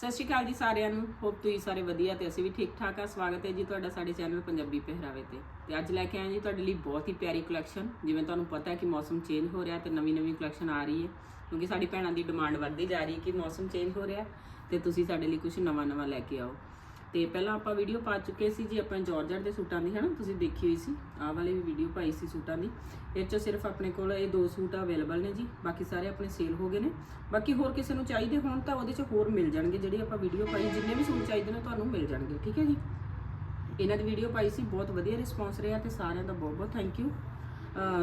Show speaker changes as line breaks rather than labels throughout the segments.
ਸਤਿ ਸ਼੍ਰੀ ਅਕਾਲ ਜੀ ਸਾਰਿਆਂ ਨੂੰ। ਹੋਪ ਤੁਸੀਂ ਸਾਰੇ ਵਧੀਆ ਤੇ ਅਸੀਂ ਵੀ ਠੀਕ ਠਾਕ ਆ। ਸਵਾਗਤ ਹੈ ਜੀ ਤੁਹਾਡਾ ਸਾਡੇ ਚੈਨਲ ਪੰਜਾਬੀ ਪਹਿਰਾਵੇ ਤੇ। ਤੇ ਅੱਜ ਲੈ ਕੇ ਆਏ ਜੀ ਤੁਹਾਡੇ ਲਈ ਬਹੁਤ ਹੀ ਪਿਆਰੀ ਕਲੈਕਸ਼ਨ ਜਿਵੇਂ ਤੁਹਾਨੂੰ ਪਤਾ ਹੈ ਕਿ ਮੌਸਮ ਚੇਂਜ ਹੋ ਰਿਹਾ ਤੇ ਨਵੀਂ ਨਵੀਂ ਕਲੈਕਸ਼ਨ ਆ ਰਹੀ ਹੈ। ਕਿਉਂਕਿ ਸਾਡੀ ਭੈਣਾਂ ਦੀ ਡਿਮਾਂਡ ਵੱਧਦੀ ਜਾ ਰਹੀ ਹੈ ਕਿ ਮੌਸਮ ਚੇਂਜ ਹੋ ਰਿਹਾ ਤੇ ਤੁਸੀਂ ਸਾਡੇ ਲਈ ਕੁਝ ਨਵਾਂ ਨਵਾਂ ਲੈ ਕੇ ਆਓ। ਤੇ ਪਹਿਲਾਂ ਆਪਾਂ ਵੀਡੀਓ ਪਾ ਚੁੱਕੇ ਸੀ ਜੀ ਆਪਾਂ ਜਾਰਜਟ ਦੇ ਸੂਟਾਂ ਦੀ, ਹਨਾ? ਤੁਸੀਂ ਦੇਖੀ ਹੋਈ ਸੀ। ਆਹ ਵਾਲੀ ਵੀ ਵੀਡੀਓ ਪਾਈ ਸੀ ਸੂਟਾਂ ਦੀ। ਇਹ 'ਚੋਂ ਸਿਰਫ ਆਪਣੇ ਕੋਲ ਇਹ ਦੋ ਸੂਟ ਅਵੇਲੇਬਲ ਨੇ ਜੀ। ਬਾਕੀ ਸਾਰੇ ਆਪਣੇ ਸੇਲ ਹੋ ਗਏ ਨੇ। ਬਾਕੀ ਹੋਰ ਕਿਸੇ ਨੂੰ ਚਾਹੀਦੇ ਹੋਣ ਤਾਂ ਉਹਦੇ 'ਚ ਹੋਰ ਮਿਲ ਜਾਣਗੇ ਜਿਹੜੀ ਆਪਾਂ ਵੀਡੀਓ ਪਾਈ। ਜਿੰਨੇ ਵੀ ਸੂਟ ਚਾਹੀਦੇ ਨੇ ਤੁਹਾਨੂੰ ਮਿਲ ਜਾਣਗੇ, ਠੀਕ ਹੈ ਜੀ? ਇਹਨਾਂ ਦੀ ਵੀਡੀਓ ਪਾਈ ਸੀ, ਬਹੁਤ ਵਧੀਆ ਰਿਸਪੌਂਸ ਰਿਹਾ ਤੇ ਸਾਰਿਆਂ ਦਾ ਬਹੁਤ ਬਹੁਤ ਥੈਂਕ ਯੂ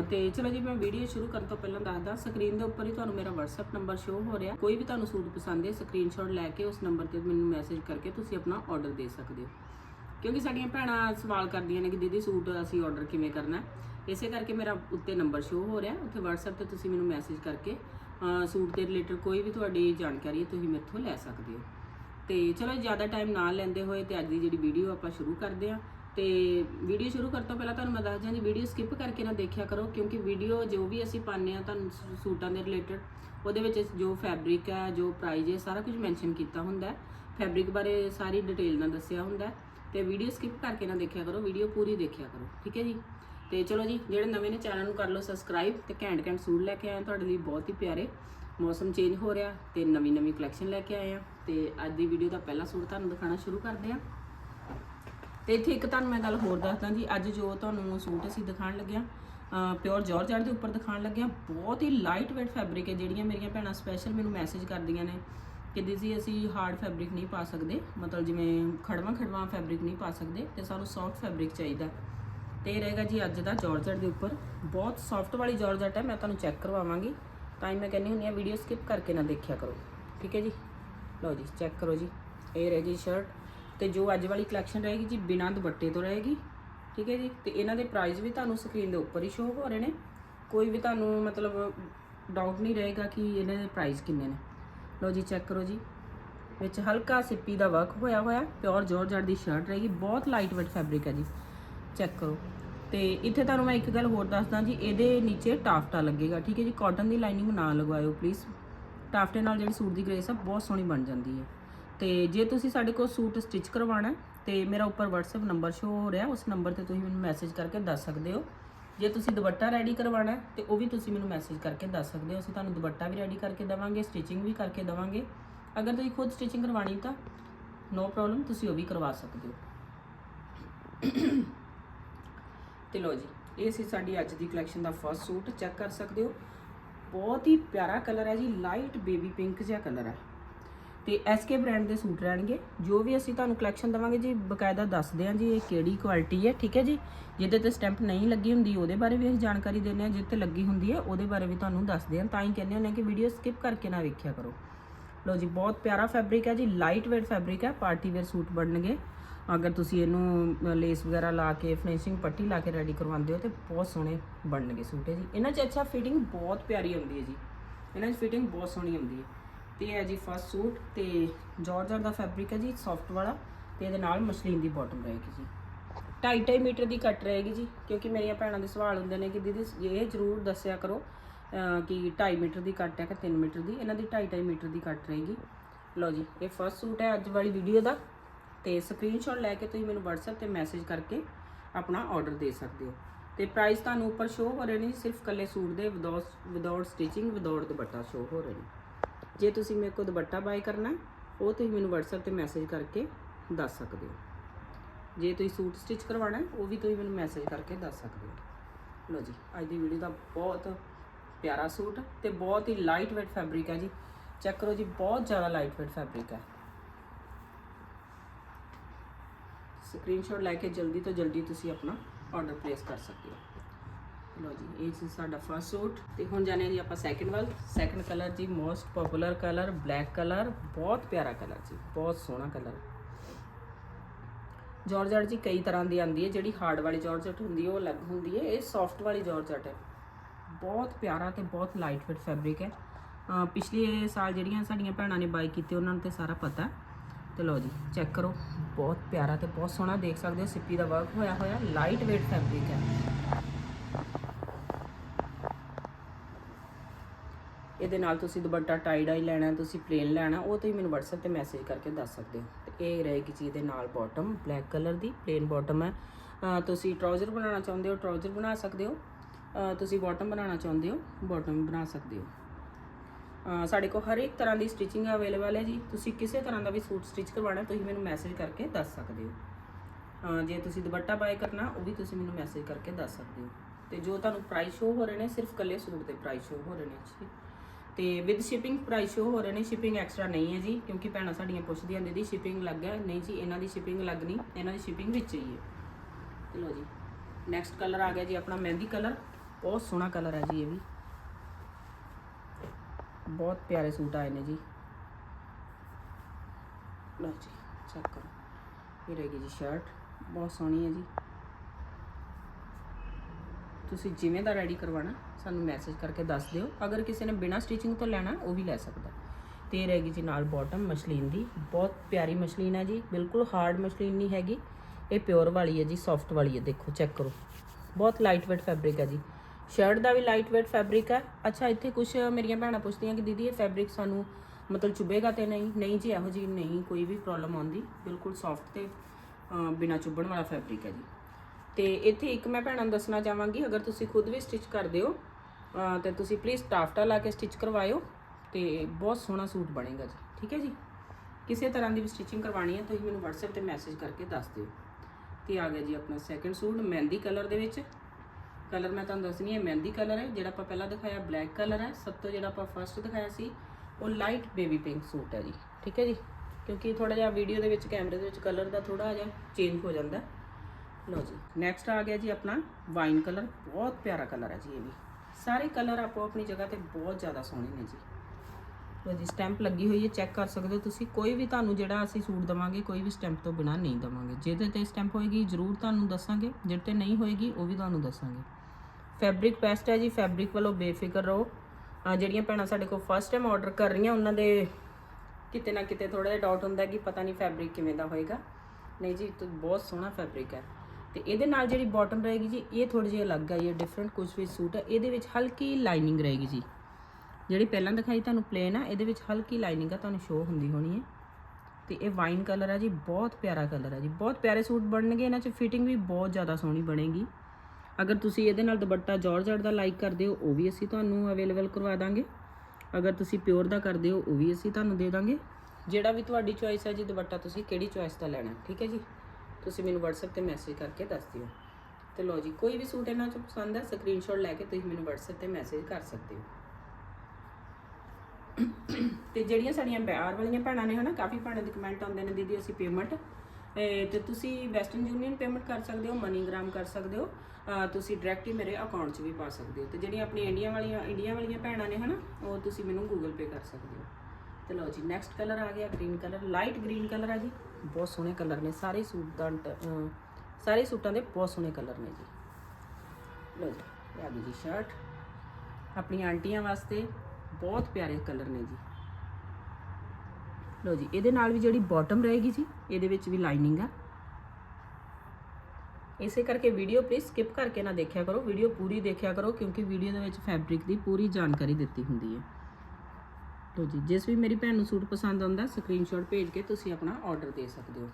ਤੇ ਚਲੋ ਜੀ, ਮੈਂ ਵੀਡੀਓ ਸ਼ੁਰੂ ਕਰਨ ਤੋਂ ਪਹਿਲਾਂ ਦੱਸਦਾ ਸਕਰੀਨ ਦੇ ਉੱਪਰ ਹੀ ਤੁਹਾਨੂੰ ਮੇਰਾ WhatsApp ਨੰਬਰ ਸ਼ੋ ਹੋ ਰਿਹਾ। ਕੋਈ ਵੀ ਤੁਹਾਨੂੰ ਸੂਟ ਪਸੰਦ ਹੈ ਸਕਰੀਨਸ਼ਾਟ ਲੈ ਕੇ ਉਸ ਨੰਬਰ ਤੇ ਮੈਨੂੰ ਮੈਸੇਜ ਕਰਕੇ ਤੁਸੀਂ ਆਪਣਾ ਆਰਡਰ ਦੇ ਸਕਦੇ ਹੋ। ਕਿਉਂਕਿ ਸਾਡੀਆਂ ਭੈਣਾਂ ਸਵਾਲ ਕਰਦੀਆਂ ਨੇ ਕਿ ਦੀਦੀ, ਸੂਟ ਅਸੀਂ ਆਰਡਰ ਕਿਵੇਂ ਕਰਨਾ ਇਸੇ ਕਰਕੇ ਮੇਰਾ ਉੱਤੇ ਨੰਬਰ ਸ਼ੋ ਹੋ ਰਿਹਾ। ਉੱਥੇ WhatsApp ਤੇ ਤੁਸੀਂ ਮੈਨੂੰ ਮੈਸੇਜ ਕਰਕੇ ਸੂਟ ਦੇ ਰਿਲੇਟਡ ਕੋਈ ਵੀ ਤੁਹਾਡੀ ਜਾਣਕਾਰੀ ਹੈ, ਤੁਸੀਂ ਮੇਰੇ ਤੋਂ ਲੈ ਸਕਦੇ ਹੋ। ਤੇ ਚਲੋ, ਜ਼ਿਆਦਾ ਟਾਈਮ ਨਾ ਲੈਂਦੇ ਹੋਏ ਤੇ ਅੱਜ ਦੀ ਜਿਹੜੀ ਵੀਡੀਓ ਆਪਾਂ ਸ਼ੁਰੂ ਕਰਦੇ ਹਾਂ। ਤੇ ਵੀਡੀਓ ਸ਼ੁਰੂ ਕਰਨ ਤੋਂ ਪਹਿਲਾਂ ਤੁਹਾਨੂੰ ਮੈਂ ਦੱਸ ਦਿਆਂ ਜੀ ਵੀਡੀਓ ਸਕਿਪ ਕਰਕੇ ਨਾ ਦੇਖਿਆ ਕਰੋ, ਕਿਉਂਕਿ ਵੀਡੀਓ ਜੋ ਵੀ ਅਸੀਂ ਪਾਉਂਦੇ ਆ ਤੁਹਾਨੂੰ ਸੂਟਾਂ ਦੇ ਰਿਲੇਟਡ ਉਹਦੇ ਵਿੱਚ ਜੋ ਫੈਬਰਿਕ ਹੈ, ਜੋ ਪ੍ਰਾਈਜ਼ ਹੈ, ਸਾਰਾ ਕੁਝ ਮੈਂਸ਼ਨ ਕੀਤਾ ਹੁੰਦਾ ਹੈ। ਫੈਬਰਿਕ ਬਾਰੇ ਸਾਰੀ ਡਿਟੇਲ ਨਾਲ ਦੱਸਿਆ ਹੁੰਦਾ ਹੈ। ਤੇ ਵੀਡੀਓ ਸਕਿਪ ਕਰਕੇ ਨਾ ਦੇਖਿਆ ਕਰੋ ਵੀਡੀਓ ਪੂਰੀ ਦੇਖਿਆ ਕਰੋ, ਠੀਕ ਹੈ ਜੀ? ਤੇ ਚਲੋ ਜੀ, ਜਿਹੜੇ ਨਵੇਂ ਨੇ ਚੈਨਲ ਨੂੰ ਕਰ ਲਓ ਸਬਸਕ੍ਰਾਈਬ ਤੇ ਘੈਂਟ ਘੈਂਟ ਸੂਟ ਲੈ ਕੇ ਆਏ ਤੁਹਾਡੇ ਲਈ ਬਹੁਤ ਹੀ ਪਿਆਰੇ। ਮੌਸਮ ਚੇਂਜ ਹੋ ਰਿਹਾ ਤੇ ਨਵੀਂ ਨਵੀਂ ਕਲੈਕਸ਼ਨ ਲੈ ਕੇ ਆਏ ਆ। ਤੇ ਅੱਜ ਦੀ ਵੀਡੀਓ ਦਾ ਪਹਿਲਾ ਸੂਟ ਤੁਹਾਨੂੰ ਦਿਖਾਉਣਾ ਸ਼ੁਰੂ ਕਰਦੇ ਆ ਤੇ ਇੱਥੇ ਇੱਕ ਤੁਹਾਨੂੰ ਮੈਂ ਗੱਲ ਹੋਰ ਦੱਸਦਾ ਜੀ, ਅੱਜ ਜੋ ਤੁਹਾਨੂੰ ਸੂਟ ਅਸੀਂ ਦਿਖਾਉਣ ਲੱਗਿਆ ਪਿਓਰ ਜਾਰਜਟ ਦੇ ਉੱਪਰ ਦਿਖਾਉਣ ਲੱਗਿਆ, ਬਹੁਤ ਹੀ ਲਾਈਟ weight ਫੈਬਰਿਕ ਹੈ, ਜਿਹੜੀਆਂ ਮੇਰੀਆਂ ਭੈਣਾਂ ਸਪੈਸ਼ਲ ਮੈਨੂੰ ਮੈਸੇਜ ਕਰਦੀਆਂ ਨੇ ਕਿ ਦੀਦੀ ਅਸੀਂ ਹਾਰਡ ਫੈਬਰਿਕ ਨਹੀਂ ਪਾ ਸਕਦੇ, ਮਤਲਬ ਜਿਵੇਂ ਖੜਵਾ ਖੜਵਾ ਫੈਬਰਿਕ ਨਹੀਂ ਪਾ ਸਕਦੇ ਤੇ ਸਾਨੂੰ ਸੌਫਟ ਫੈਬਰਿਕ ਚਾਹੀਦਾ। ਤੇ ਇਹ ਰਹੇਗਾ ਜੀ ਅੱਜ ਦਾ ਜਾਰਜਟ ਦੇ ਉੱਪਰ, ਬਹੁਤ ਸੌਫਟ ਵਾਲੀ ਜਾਰਜਟ ਹੈ, ਮੈਂ ਤੁਹਾਨੂੰ ਚੈੱਕ ਕਰਵਾਵਾਂਗੀ, ਤਾਂ ਹੀ ਮੈਂ ਕਹਿੰਦੀ ਹੁੰਦੀ ਆ ਵੀਡੀਓ ਸਕਿਪ ਕਰਕੇ ਨਾ ਦੇਖਿਆ ਕਰੋ। ਠੀਕ ਹੈ ਜੀ? ਲਓ ਜੀ ਚੈੱਕ ਕਰੋ ਜੀ। ਇਹ ਰਹੇਗੀ ਸ਼ਰਟ ਤੇ ਜੋ ਅੱਜ ਵਾਲੀ ਕਲੈਕਸ਼ਨ ਰਹੇਗੀ ਜੀ ਬਿਨਾਂ ਦੁਪੱਟੇ ਤੋਂ ਰਹੇਗੀ, ਠੀਕ ਹੈ ਜੀ? ਤੇ ਇਹਨਾਂ ਦੇ ਪ੍ਰਾਈਸ ਵੀ ਤੁਹਾਨੂੰ ਸਕਰੀਨ ਦੇ ਉੱਪਰ ਹੀ ਸ਼ੋਅ ਹੋ ਰਹੇ ਨੇ। ਕੋਈ ਵੀ ਤੁਹਾਨੂੰ ਮਤਲਬ ਡਾਊਟ ਨਹੀਂ ਰਹੇਗਾ ਕਿ ਇਹਨਾਂ ਦੇ ਪ੍ਰਾਈਸ ਕਿੰਨੇ ਨੇ। ਲਓ ਜੀ ਚੈੱਕ ਕਰੋ ਜੀ। ਵਿੱਚ ਹਲਕਾ ਸਿੱਪੀ ਦਾ ਵਰਕ ਹੋਇਆ ਹੋਇਆ ਪਿਓਰ ਜਾਰਜਟ ਦੀ ਸ਼ਰਟ ਰਹੇਗੀ, ਬਹੁਤ ਲਾਈਟ ਵੇਟ ਫੈਬਰਿਕ ਹੈ ਜੀ। ਚੈੱਕ ਕਰੋ। ਤੇ ਇੱਥੇ ਤੁਹਾਨੂੰ ਮੈਂ ਇੱਕ ਗੱਲ ਹੋਰ ਦੱਸਦਾ ਜੀ, ਇਹਦੇ ਨੀਚੇ ਟਾਫਟਾ ਲੱਗੇਗਾ, ਠੀਕ ਹੈ ਜੀ? ਕਾਟਨ ਦੀ ਲਾਈਨਿੰਗ ਨਾ ਲਗਵਾਇਓ ਪਲੀਜ਼ ਟਾਫਟੇ ਨਾਲ ਜਿਹੜੀ ਸੂਟ ਦੀ ਗ੍ਰੇਸ ਆ, ਬਹੁਤ ਸੋਹਣੀ ਬਣ ਜਾਂਦੀ ਹੈ। ਤੇ ਜੇ ਤੁਸੀਂ ਸਾਡੇ ਕੋਲ ਸੂਟ ਸਟਿਚ ਕਰਵਾਉਣਾ ਹੈ, ਤੇ ਮੇਰਾ ਉੱਪਰ WhatsApp ਨੰਬਰ ਸ਼ੋ ਹੋ ਰਿਹਾ ਉਸ ਨੰਬਰ ਤੇ ਤੁਸੀਂ ਮੈਨੂੰ ਮੈਸੇਜ ਕਰਕੇ ਦੱਸ ਸਕਦੇ ਹੋ। ਜੇ ਤੁਸੀਂ ਦੁਪੱਟਾ ਰੈਡੀ ਕਰਵਾਉਣਾ ਹੈ, ਤੇ ਉਹ ਵੀ ਤੁਸੀਂ ਮੈਨੂੰ ਮੈਸੇਜ ਕਰਕੇ ਦੱਸ ਸਕਦੇ ਹੋ। ਅਸੀਂ ਤੁਹਾਨੂੰ ਦੁਪੱਟਾ ਵੀ ਰੈਡੀ ਕਰਕੇ ਦੇਵਾਂਗੇ ਸਟਿਚਿੰਗ ਵੀ ਕਰਕੇ ਦੇਵਾਂਗੇ। ਅਗਰ ਤੁਸੀਂ ਖੁਦ ਸਟਿਚਿੰਗ ਕਰਵਾਣੀ ਤਾਂ ਨੋ ਪ੍ਰੋਬਲਮ ਤੁਸੀਂ ਉਹ ਵੀ ਕਰਵਾ ਸਕਦੇ ਹੋ। ਤੇ ਲੋ ਜੀ ਇਹ ਸੀ ਸਾਡੀ ਅੱਜ ਦੀ ਕਲੈਕਸ਼ਨ ਦਾ ਫਰਸਟ ਸੂਟ ਚੈੱਕ ਕਰ ਸਕਦੇ ਹੋ। ਬਹੁਤ ਹੀ ਪਿਆਰਾ ਕਲਰ ਹੈ ਜੀ ਲਾਈਟ ਬੇਬੀ ਪਿੰਕ ਜਿਹਾ ਕਲਰ ਹੈ। ਤੇ ਐਸਕੇ ਬ੍ਰਾਂਡ ਦੇ ਸੂਟ ਰਹਿਣਗੇ। ਜੋ ਵੀ ਅਸੀਂ ਤੁਹਾਨੂੰ ਕਲੈਕਸ਼ਨ ਦਵਾਂਗੇ ਜੀ, ਬਕਾਇਦਾ ਦੱਸਦੇ ਹਾਂ ਜੀ ਇਹ ਕਿਹੜੀ ਕੁਆਲਿਟੀ ਹੈ, ਠੀਕ ਹੈ ਜੀ? ਜਿਹਦੇ ਤੇ ਸਟੈਂਪ ਨਹੀਂ ਲੱਗੀ ਹੁੰਦੀ, ਉਹਦੇ ਬਾਰੇ ਵੀ ਅਸੀਂ ਜਾਣਕਾਰੀ ਦਿੰਦੇ ਹਾਂ ਜਿਹਦੇ ਤੇ ਲੱਗੀ ਹੁੰਦੀ ਹੈ, ਉਹਦੇ ਬਾਰੇ ਵੀ ਤੁਹਾਨੂੰ ਦੱਸਦੇ ਹਾਂ ਤਾਂ ਹੀ ਕਹਿੰਦੇ ਹੁੰਦੇ ਹਾਂ ਕਿ ਵੀਡੀਓ ਸਕਿਪ ਕਰਕੇ ਨਾ ਵੇਖਿਆ ਕਰੋ। ਲੋ ਜੀ, ਬਹੁਤ ਪਿਆਰਾ ਫੈਬਰਿਕ ਹੈ ਜੀ ਲਾਈਟ weight ਫੈਬਰਿਕ ਹੈ ਪਾਰਟੀ ਵੇਅਰ ਸੂਟ ਬਣਨਗੇ। ਅਗਰ ਤੁਸੀਂ ਇਹਨੂੰ ਲੇਸ ਵਗੈਰਾ ਲਾ ਕੇ ਫਿਨਿਸ਼ਿੰਗ ਪੱਟੀ ਲਾ ਕੇ ਰੈਡੀ ਕਰਵਾਉਂਦੇ ਹੋ ਤੇ ਬਹੁਤ ਸੋਹਣੇ ਬਣਨਗੇ ਸੂਟ ਹੈ ਜੀ। ਇਹਨਾਂ 'ਚ ਅੱਛਾ ਫਿਟਿੰਗ ਬਹੁਤ ਪਿਆਰੀ ਹੁੰਦੀ ਹੈ ਜੀ। ਇਹਨਾਂ 'ਚ ਫਿਟਿੰਗ ਬਹੁਤ ਸੋਹਣੀ ਹੁੰਦੀ ਹੈ। ਤੇ ਇਹ ਹੈ ਜੀ ਫਸਟ ਸੂਟ ਤੇ ਜਾਰਜਟ ਦਾ ਫੈਬਰਿਕ ਹੈ ਜੀ ਸੌਫਟ ਵਾਲਾ ਤੇ ਇਹਦੇ ਨਾਲ ਮਸਲੀਨ ਦੀ ਬਾਟਮ ਰਹੇਗੀ ਜੀ। 2.5 ਮੀਟਰ ਦੀ ਕੱਟ ਰਹੇਗੀ ਜੀ, ਕਿਉਂਕਿ ਮੇਰੀਆਂ ਭੈਣਾਂ ਦੇ ਸਵਾਲ ਹੁੰਦੇ ਨੇ ਕਿ ਦੀਦੀ ਇਹ ਜ਼ਰੂਰ ਦੱਸਿਆ ਕਰੋ ਕਿ 2.5 ਮੀਟਰ ਦੀ ਕੱਟ ਹੈ ਕਿ 3 ਮੀਟਰ ਦੀ, ਇਹਨਾਂ ਦੀ 2.5 ਮੀਟਰ ਦੀ ਕੱਟ ਰਹੇਗੀ। ਲਓ ਜੀ, ਇਹ ਫਸਟ ਸੂਟ ਹੈ ਅੱਜ ਵਾਲੀ ਵੀਡੀਓ ਦਾ ਤੇ ਸਕਰੀਨਸ਼ਾਟ ਲੈ ਕੇ ਤੁਸੀਂ ਮੈਨੂੰ WhatsApp ਤੇ ਮੈਸੇਜ ਕਰਕੇ ਆਪਣਾ ਆਰਡਰ ਦੇ ਸਕਦੇ ਹੋ। ਤੇ ਪ੍ਰਾਈਸ ਤੁਹਾਨੂੰ ਉੱਪਰ ਸ਼ੋ ਹੋ ਰਹੇ ਨੇ ਸਿਰਫ ਕੱਲੇ ਸੂਟ ਦੇ ਵਿਦਆਊਟ ਵਿਦਆਊਟ ਸਟਿਚਿੰਗ ਵਿਦਆਊਟ ਦੁਪੱਟਾ ਸ਼ੋ ਹੋ ਰਹੇ ਨੇ। ਜੇ ਤੁਸੀਂ ਮੇਰੇ ਕੋਲ ਦੁਪੱਟਾ ਬਾਈ ਕਰਨਾ, ਉਹ ਤੁਸੀਂ ਮੈਨੂੰ WhatsApp ਤੇ ਮੈਸੇਜ ਕਰਕੇ ਦੱਸ ਸਕਦੇ ਹੋ। ਜੇ ਤੁਸੀਂ ਸੂਟ ਸਟਿਚ ਕਰਵਾਉਣਾ, ਉਹ ਵੀ ਤੁਸੀਂ ਮੈਨੂੰ ਮੈਸੇਜ ਕਰਕੇ ਦੱਸ ਸਕਦੇ ਹੋ। ਲਓ ਜੀ, ਅੱਜ ਦੀ ਵੀਡੀਓ ਦਾ ਬਹੁਤ ਪਿਆਰਾ ਸੂਟ ਤੇ ਬਹੁਤ ਹੀ ਲਾਈਟ weight ਫੈਬਰਿਕ ਹੈ ਜੀ। ਚੈੱਕ ਕਰੋ ਜੀ, ਬਹੁਤ ਜ਼ਿਆਦਾ ਲਾਈਟ weight ਫੈਬਰਿਕ ਹੈ। ਸਕਰੀਨਸ਼ਾਟ ਲੈ ਕੇ ਜਲਦੀ ਤੋਂ ਜਲਦੀ ਤੁਸੀਂ ਆਪਣਾ ਆਰਡਰ ਪਲੇਸ ਕਰ ਸਕਦੇ ਹੋ। ਲਓ ਜੀ, ਇਹ ਸੀ ਸਾਡਾ ਫਰਸਟ ਸੂਟ ਤੇ ਹੁਣ ਜਾਣੇ ਹਾਂ ਜੀ ਆਪਾਂ ਸੈਕੰਡ ਵੱਲ। ਸੈਕੰਡ ਕਲਰ ਜੀ most popular colour black colour ਬਹੁਤ ਪਿਆਰਾ ਕਲਰ ਜੀ, ਬਹੁਤ ਸੋਹਣਾ ਕਲਰ ਜਾਰਜਟ ਜੀ, ਕਈ ਤਰ੍ਹਾਂ ਦੀ ਆਂਦੀ ਹੈ, ਜਿਹੜੀ ਹਾਰਡ ਵਾਲੀ ਜਾਰਜਟ ਹੁੰਦੀ ਹੈ, ਉਹ ਅਲੱਗ ਹੁੰਦੀ ਹੈ। ਇਹ ਸੌਫਟ ਵਾਲੀ ਜਾਰਜਟ ਹੈ। ਬਹੁਤ ਪਿਆਰਾ ਤੇ ਬਹੁਤ ਲਾਈਟ weight ਫੈਬਰਿਕ ਹੈ ਪਿਛਲੇ ਸਾਲ ਜਿਹੜੀਆਂ ਸਾਡੀਆਂ ਭੈਣਾਂ ਨੇ ਬਾਈ ਕੀਤੇ, ਉਹਨਾਂ ਨੂੰ ਤੇ ਸਾਰਾ ਪਤਾ ਹੈ। ਤੇ ਲਓ ਜੀ ਚੈੱਕ ਕਰੋ। ਬਹੁਤ ਪਿਆਰਾ ਤੇ ਬਹੁਤ ਸੋਹਣਾ, ਦੇਖ ਸਕਦੇ ਹੋ, ਸਿੱਪੀ ਦਾ ਵਰਕ ਹੋਇਆ ਹੋਇਆ ਲਾਈਟ weight ਫੈਬਰਿਕ ਹੈ। ਇਹਦੇ ਨਾਲ ਤੁਸੀਂ ਦੁਪੱਟਾ ਟਾਈ ਡਾਈ ਲੈਣਾ, ਤੁਸੀਂ ਪਲੇਨ ਲੈਣਾ, ਉਹ ਤੁਸੀਂ ਮੈਨੂੰ WhatsApp ਤੇ ਮੈਸੇਜ ਕਰਕੇ ਦੱਸ ਸਕਦੇ ਹੋ। ਤੇ ਇਹ ਰਹੇਗੀ ਜੀ ਇਹਦੇ ਨਾਲ ਬਾਟਮ ਬਲੈਕ ਕਲਰ ਦੀ ਪਲੇਨ ਬਾਟਮ ਹੈ। ਤੁਸੀਂ ਟਰਾਊਜ਼ਰ ਬਣਾਉਣਾ ਚਾਹੁੰਦੇ ਹੋ ਟਰਾਊਜ਼ਰ ਬਣਾ ਸਕਦੇ ਹੋ। ਤੁਸੀਂ ਬਾਟਮ ਬਣਾਉਣਾ ਚਾਹੁੰਦੇ ਹੋ ਬਾਟਮ ਬਣਾ ਸਕਦੇ ਹੋ। ਸਾਡੇ ਕੋਲ ਹਰ ਇੱਕ ਤਰ੍ਹਾਂ ਦੀ ਸਟਿਚਿੰਗ ਅਵੇਲੇਬਲ ਹੈ ਜੀ। ਤੁਸੀਂ ਕਿਸੇ ਤਰ੍ਹਾਂ ਦਾ ਵੀ ਸੂਟ ਸਟਿਚ ਕਰਵਾਉਣਾ, ਤੁਸੀਂ ਮੈਨੂੰ ਮੈਸੇਜ ਕਰਕੇ ਦੱਸ ਸਕਦੇ ਹੋ। ਜੇ ਤੁਸੀਂ ਦੁਪੱਟਾ ਬਾਏ ਕਰਨਾ, ਉਹ ਵੀ ਤੁਸੀਂ ਮੈਨੂੰ ਮੈਸੇਜ ਕਰਕੇ ਦੱਸ ਸਕਦੇ ਹੋ। ਤੇ ਜੋ ਤੁਹਾਨੂੰ ਪ੍ਰਾਈਸ ਸ਼ੋ ਹੋ ਰਹੇ ਨੇ, ਸਿਰਫ ਕੱਲੇ ਸੂਟ ਦੇ ਪ੍ਰਾਈਸ ਸ਼ੋ ਹੋ ਰਹੇ ਨੇ ਜੀ। ਤੇ ਵਿਦ ਸ਼ਿਪਿੰਗ ਪ੍ਰਾਈਸ ਸ਼ੋ ਹੋ ਰਹੇ ਨੇ ਸ਼ਿਪਿੰਗ ਐਕਸਟਰਾ ਨਹੀਂ ਹੈ ਜੀ, ਕਿਉਂਕਿ ਭੈਣਾਂ ਸਾਡੀਆਂ ਪੁੱਛਦੀਆਂ ਦੀਦੀ ਸ਼ਿਪਿੰਗ ਲੱਗ ਹੈ? ਨਹੀਂ ਜੀ, ਇਹਨਾਂ ਦੀ ਸ਼ਿਪਿੰਗ ਲੱਗਣੀ ਇਹਨਾਂ ਦੀ ਸ਼ਿਪਿੰਗ ਵਿੱਚ ਹੀ ਹੈ। ਚਲੋ ਜੀ ਨੈਕਸਟ ਕਲਰ ਆ ਗਿਆ ਜੀ ਆਪਣਾ ਮਹਿੰਦੀ ਕਲਰ ਬਹੁਤ ਸੋਹਣਾ ਕਲਰ ਹੈ ਜੀ ਇਹ ਵੀ। ਬਹੁਤ ਪਿਆਰੇ ਸੂਟ ਆਏ ਨੇ ਜੀ। ਲਓ ਜੀ ਚੈੱਕ ਕਰੋ। ਇਹ ਰਹੇਗੀ ਜੀ ਸ਼ਰਟ ਬਹੁਤ ਸੋਹਣੀ ਹੈ ਜੀ। ਤੁਸੀਂ ਜਿਵੇਂ ਦਾ ਰੈਡੀ ਕਰਵਾਣਾ ਸਾਨੂੰ ਮੈਸੇਜ ਕਰਕੇ ਦੱਸ ਦਿਓ। ਅਗਰ ਕਿਸੇ ਨੇ ਬਿਨਾ ਸਟਿਚਿੰਗ ਤੋਂ ਲੈਣਾ ਉਹ ਵੀ ਲੈ ਸਕਦਾ। ਤੇ ਇਹ ਰਹੇਗੀ ਜੀ ਨਾਲ ਬਾਟਮ ਮਸ਼ਲੀਨ ਦੀ। ਬਹੁਤ ਪਿਆਰੀ ਮਸ਼ਲੀਨ ਹੈ ਜੀ। ਬਿਲਕੁਲ ਹਾਰਡ ਮਸ਼ਲੀਨ ਨਹੀਂ ਹੈਗੀ। ਇਹ ਪਿਓਰ ਵਾਲੀ ਹੈ ਜੀ ਸੌਫਟ ਵਾਲੀ ਹੈ। ਦੇਖੋ ਚੈੱਕ ਕਰੋ। ਬਹੁਤ ਲਾਈਟ weight ਫੈਬਰਿਕ ਹੈ ਜੀ। ਸ਼ਰਟ ਦਾ ਵੀ ਲਾਈਟ weight ਫੈਬਰਿਕ ਹੈ ਅੱਛਾ ਇੱਥੇ ਕੁਝ ਮੇਰੀਆਂ ਭੈਣਾਂ ਪੁੱਛਦੀਆਂ ਕਿ ਦੀਦੀ ਇਹ ਫੈਬਰਿਕ ਸਾਨੂੰ ਮਤਲਬ ਚੁੱਭੇਗਾ ਤੇ ਨਹੀਂ? ਨਹੀਂ ਜੀ ਇਹੋ ਜੀ ਨਹੀਂ ਕੋਈ ਵੀ ਪ੍ਰੋਬਲਮ ਆਉਂਦੀ। ਬਿਲਕੁਲ ਸੌਫਟ ਤੇ ਅਹ, ਬਿਨਾਂ ਚੁੱਭਣ ਵਾਲਾ ਫੈਬਰਿਕ ਹੈ ਜੀ। ਤੇ ਇੱਥੇ ਇੱਕ ਮੈਂ ਭੈਣਾਂ ਨੂੰ ਦੱਸਣਾ ਚਾਹਾਂਗੀ ਅਗਰ ਤੁਸੀਂ ਖੁਦ ਵੀ ਸਟਿਚ ਕਰਦੇ ਹੋ ਅਹ, ਤੇ ਤੁਸੀਂ ਪਲੀਜ਼ ਟਾਫਟਾ ਲਾ ਕੇ ਸਟਿਚ ਕਰਵਾਇਓ ਤੇ ਬਹੁਤ ਸੋਹਣਾ ਸੂਟ ਬਣੇਗਾ ਜੀ ਠੀਕ ਹੈ ਜੀ? ਕਿਸੇ ਤਰ੍ਹਾਂ ਦੀ ਵੀ ਸਟਿਚਿੰਗ ਕਰਵਾਣੀ ਹੈ ਤੁਸੀਂ ਮੈਨੂੰ WhatsApp ਤੇ ਮੈਸੇਜ ਕਰਕੇ ਦੱਸ ਦਿਓ। ਤੇ ਆ ਗਿਆ ਜੀ ਆਪਣਾ ਸੈਕੰਡ ਸੂਟ ਮਹਿੰਦੀ ਕਲਰ ਦੇ ਵਿੱਚ। ਕਲਰ ਮੈਂ ਤੁਹਾਨੂੰ ਦੱਸਣੀ ਹੈ ਮਹਿੰਦੀ ਕਲਰ ਹੈ ਜਿਹੜਾ ਆਪਾਂ ਪਹਿਲਾਂ ਦਿਖਾਇਆ ਬਲੈਕ ਕਲਰ ਹੈ। ਸਭ ਤੋਂ ਜਿਹੜਾ ਆਪਾਂ ਫਰਸਟ ਦਿਖਾਇਆ ਸੀ ਉਹ ਲਾਈਟ ਬੇਬੀ ਪਿੰਕ ਸੂਟ ਹੈ ਜੀ ਠੀਕ ਹੈ ਜੀ? ਕਿਉਂਕਿ ਥੋੜਾ ਜਿਹਾ ਵੀਡੀਓ ਦੇ ਵਿੱਚ ਕੈਮਰੇ ਦੇ ਵਿੱਚ ਕਲਰ ਦਾ ਥੋੜਾ ਜਿਹਾ ਚੇਂਜ ਹੋ ਜਾਂਦਾ। ਲਓ ਜੀ ਨੈਕਸਟ ਆ ਗਿਆ ਜੀ ਆਪਣਾ ਵਾਈਨ ਕਲਰ ਬਹੁਤ ਪਿਆਰਾ ਕਲਰ ਹੈ ਜੀ ਇਹ ਵੀ। ਸਾਰੇ ਕਲਰ ਆਪੋ ਆਪਣੀ ਜਗ੍ਹਾ ਤੇ ਬਹੁਤ ਜ਼ਿਆਦਾ ਸੋਹਣੇ ਨੇ ਜੀ। ਲਓ ਜੀ ਸਟੈਂਪ ਲੱਗੀ ਹੋਈ ਹੈ ਚੈੱਕ ਕਰ ਸਕਦੇ ਹੋ ਤੁਸੀਂ। ਕੋਈ ਵੀ ਤੁਹਾਨੂੰ ਜਿਹੜਾ ਅਸੀਂ ਸੂਟ ਦਵਾਂਗੇ, ਕੋਈ ਵੀ ਸਟੈਂਪ ਤੋਂ ਬਿਨਾ ਨਹੀਂ ਦਵਾਂਗੇ। ਜਿਹਦੇ ਤੇ ਸਟੈਂਪ ਹੋਏਗੀ, ਜ਼ਰੂਰ ਤੁਹਾਨੂੰ ਦੱਸਾਂਗੇ। ਜਿਹਦੇ ਤੇ ਨਹੀਂ ਹੋਏਗੀ, ਉਹ ਵੀ ਤੁਹਾਨੂੰ ਦੱਸਾਂਗੇ। ਫੈਬਰਿਕ ਬੈਸਟ ਹੈ ਜੀ ਫੈਬਰਿਕ ਵੱਲੋਂ ਬੇਫਿਕਰ ਰਹੋ। ਜਿਹੜੀਆਂ ਭੈਣਾਂ ਸਾਡੇ ਕੋਲ ਫਸਟ ਟਾਈਮ ਆਰਡਰ ਕਰ ਰਹੀਆਂ, ਉਹਨਾਂ ਦੇ ਕਿਤੇ ਨਾ ਕਿਤੇ ਥੋੜਾ ਜਿਹਾ ਡਾਊਟ ਹੁੰਦਾ ਕਿ ਪਤਾ ਨਹੀਂ ਫੈਬਰਿਕ ਕਿਵੇਂ ਦਾ ਹੋਏਗਾ। ਨਹੀਂ ਜੀ ਬਹੁਤ ਸੋਹਣਾ ਫੈਬਰਿਕ ਹੈ। ਤੇ ਇਹਦੇ ਨਾਲ ਜਿਹੜੀ ਬਾਟਮ ਰਹੇਗੀ ਜੀ, ਇਹ ਥੋੜੀ ਜਿਹੀ ਅਲੱਗ ਆ, ਇਹ ਡਿਫਰੈਂਟ ਕੁਝ ਵੀ ਸੂਟ ਆ। ਇਹਦੇ ਵਿੱਚ ਹਲਕੀ ਲਾਈਨਿੰਗ ਰਹੇਗੀ ਜੀ। ਜਿਹੜੀ ਪਹਿਲਾਂ ਦਿਖਾਈ ਤੁਹਾਨੂੰ ਪਲੇਨ ਆ, ਇਹਦੇ ਵਿੱਚ ਹਲਕੀ ਲਾਈਨਿੰਗ ਆ, ਤੁਹਾਨੂੰ ਸ਼ੋ ਹੁੰਦੀ ਹੋਣੀ ਹੈ ਤੇ ਇਹ ਵਾਈਨ ਕਲਰ ਆ ਜੀ, ਬਹੁਤ ਪਿਆਰਾ ਕਲਰ ਹੈ ਜੀ। ਬਹੁਤ ਪਿਆਰੇ ਸੂਟ ਬਣਨਗੇ, ਇਹਨਾਂ 'ਚ ਫਿਟਿੰਗ ਵੀ ਬਹੁਤ ਜ਼ਿਆਦਾ ਸੋਹਣੀ ਬਣੇਗੀ। ਅਗਰ ਤੁਸੀਂ ਇਹਦੇ ਨਾਲ ਦੁਪੱਟਾ ਜਾਰਜਟ ਦਾ ਲਾਈਕ ਕਰਦੇ ਹੋ, ਉਹ ਵੀ ਅਸੀਂ ਤੁਹਾਨੂੰ ਅਵੇਲੇਬਲ ਕਰਵਾ ਦਾਂਗੇ। ਅਗਰ ਤੁਸੀਂ ਪਿਓਰ ਦਾ ਕਰਦੇ ਹੋ, ਉਹ ਵੀ ਅਸੀਂ ਤੁਹਾਨੂੰ ਦੇ ਦਾਂਗੇ। ਜਿਹੜਾ ਵੀ ਤੁਹਾਡੀ ਚੋਇਸ ਹੈ ਜੀ, ਦੁਪੱਟਾ ਤੁਸੀਂ ਕਿਹੜੀ ਚੋਇਸ ਦਾ ਲੈਣਾ, ਠੀਕ ਹੈ ਜੀ? ਤੁਸੀਂ ਮੈਨੂੰ WhatsApp ਤੇ ਮੈਸੇਜ ਕਰਕੇ ਦੱਸ ਦਿਓ। ਤੇ ਲਓ ਜੀ, ਕੋਈ ਵੀ ਸੂਟ ਇਹਨਾਂ 'ਚੋਂ ਪਸੰਦ ਹੈ ਸਕਰੀਨਸ਼ਾਟ ਲੈ ਕੇ ਤੁਸੀਂ ਮੈਨੂੰ WhatsApp ਤੇ ਮੈਸੇਜ ਕਰ ਸਕਦੇ ਹੋ। ਤੇ ਜਿਹੜੀਆਂ ਸਾਡੀਆਂ ਬਿਹਾਰ ਵਾਲੀਆਂ ਭੈਣਾਂ ਨੇ ਹਨਾ, ਕਾਫੀ ਭੈਣਾਂ ਦੇ ਕਮੈਂਟ ਆਉਂਦੇ ਨੇ, ਦੀਦੀ ਅਸੀਂ ਪੇਮੈਂਟ ਤੇ ਤੁਸੀਂ ਵੈਸਟਰਨ ਯੂਨੀਅਨ ਪੇਮੈਂਟ ਕਰ ਸਕਦੇ ਹੋ ਮਨੀਗ੍ਰਾਮ ਕਰ ਸਕਦੇ ਹੋ ਤੁਸੀਂ ਡਾਇਰੈਕਟ ਹੀ ਮੇਰੇ ਅਕਾਊਂਟ 'ਚ ਵੀ ਪਾ ਸਕਦੇ ਹੋ। ਤੇ ਜਿਹੜੀਆਂ ਆਪਣੀਆਂ ਇੰਡੀਆ ਵਾਲੀਆਂ ਇੰਡੀਆ ਵਾਲੀਆਂ ਭੈਣਾਂ ਨੇ ਹਨਾ, ਉਹ ਤੁਸੀਂ ਮੈਨੂੰ ਗੂਗਲ ਪੇ ਕਰ ਸਕਦੇ ਹੋ। ਤੇ ਲਓ ਜੀ ਨੈਕਸਟ ਕਲਰ ਆ ਗਿਆ green colour light green colour ਆ ਜੀ ਬਹੁਤ ਸੋਹਣੇ ਕਲਰ ਨੇ, ਸਾਰੇ ਸੂਟ ਦਾ ਅਹ, ਸਾਰੇ ਸੂਟਾਂ ਦੇ ਬਹੁਤ ਸੋਹਣੇ ਕਲਰ ਨੇ ਜੀ। ਲਓ ਜੀ, ਇਹ ਆ ਗਈ ਜੀ ਸ਼ਰਟ ਆਪਣੀਆਂ ਆਂਟੀਆਂ ਵਾਸਤੇ ਬਹੁਤ ਪਿਆਰੇ ਕਲਰ ਨੇ ਜੀ। ਲਓ ਜੀ, ਇਹਦੇ ਨਾਲ ਵੀ ਜਿਹੜੀ ਬਾਟਮ ਰਹੇਗੀ ਜੀ, ਇਹਦੇ ਵਿੱਚ ਵੀ ਲਾਈਨਿੰਗ ਆ। ਇਸੇ ਕਰਕੇ ਵੀਡੀਓ ਪਲੀਜ਼ ਸਕਿਪ ਕਰਕੇ ਨਾ ਦੇਖਿਆ ਕਰੋ ਵੀਡੀਓ ਪੂਰੀ ਦੇਖਿਆ ਕਰੋ, ਕਿਉਂਕਿ ਵੀਡੀਓ ਦੇ ਵਿੱਚ ਫੈਬਰਿਕ ਦੀ ਪੂਰੀ ਜਾਣਕਾਰੀ ਦਿੱਤੀ ਹੁੰਦੀ ਹੈ। ਲਓ ਜੀ, ਜਿਸ ਵੀ ਮੇਰੀ ਭੈਣ ਨੂੰ ਸੂਟ ਪਸੰਦ ਆਉਂਦਾ ਸਕਰੀਨਸ਼ਾਟ ਭੇਜ ਕੇ ਤੁਸੀਂ ਆਪਣਾ ਆਰਡਰ ਦੇ ਸਕਦੇ ਹੋ।